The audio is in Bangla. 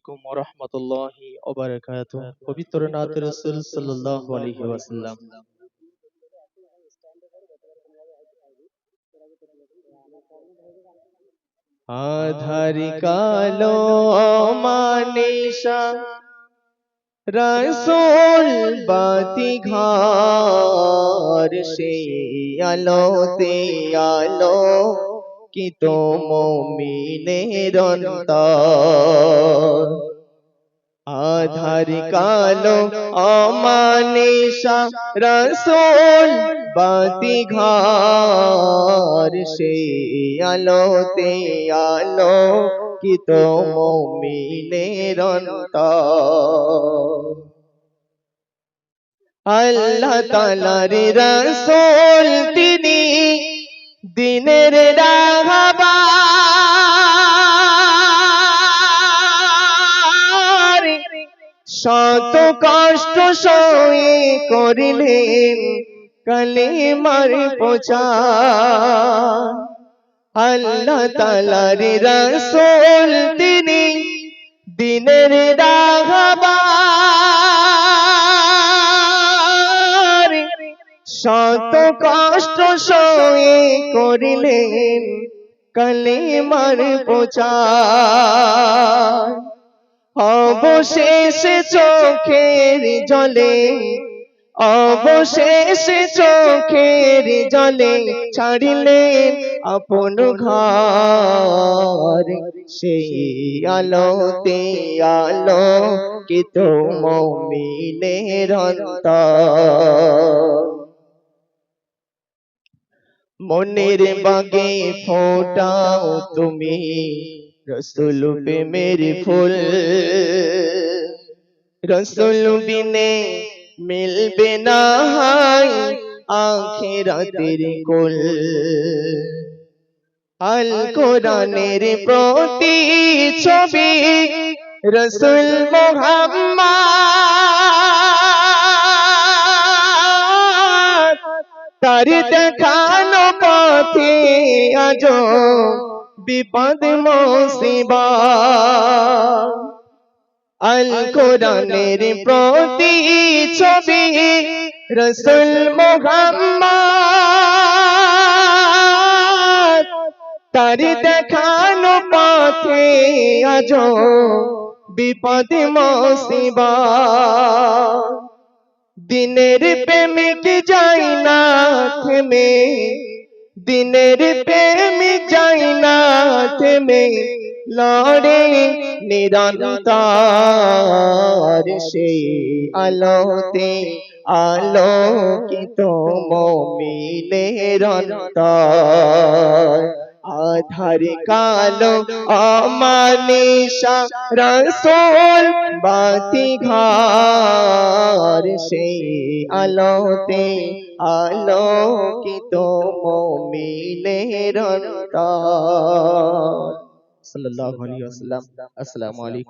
আলাইকুম ওয়া রাহমাতুল্লাহি ওয়া বারাকাতুহু। পবিত্র নাত রাসূল সাল্লাল্লাহু আলাইহি ওয়াসাল্লাম আধারি কালো মানিশা রসুল বাতি ঘর সেই আলোতে আলো। কি তো মমিনের আধার কালো অমানিসা রসুল বাতি ঘর সেই আলোতে আলো কি তো মমিনের আল্লাহ তালার রসুল তিনি দিনের শত কষ্ট সয়ে করিলেন কালিমার প্রচার। আল্লাহ তালার রসুল তিনি দিনের রাঘবার শত কষ্ট সয়ে করিলেন কালিমার প্রচার। অবশেষে চোখের জলে, অবশেষে চোখের জলে ছাড়িলেন আপন ঘর। সেই আলোতে আলো কি তো মমিনের অন্তর। মনের বাগে ফোটাও তুমি রসুল প্রেমের ফুল রসুল বিনে মিলবে না আখেরাতের কুল আল কোরআনের প্রতি ছবি রসুল মোহাম্মদ তার দেখানো পথে আজ বিপদ মুসিবা আল কোরআনের প্রতি ছবি রসুল মোহাম্মদ। তার দেখানো পথে আজ বিপদ মুসিবা দিনের প্রেমিক যাই না থেমে দিনের প্রেমিক যাই না থেমে লড়ে নিরন্তর সেই আলোতে আলোকিত মমিনের অন্তর আধার কালো অমানিসা রসোল বাতি ঘর সেই আলোতে আলোকিত মমিনের অন্তর সাল্লাল্লাহু আলাইহি ওয়াসাল্লাম আসসালামু আলাইকুম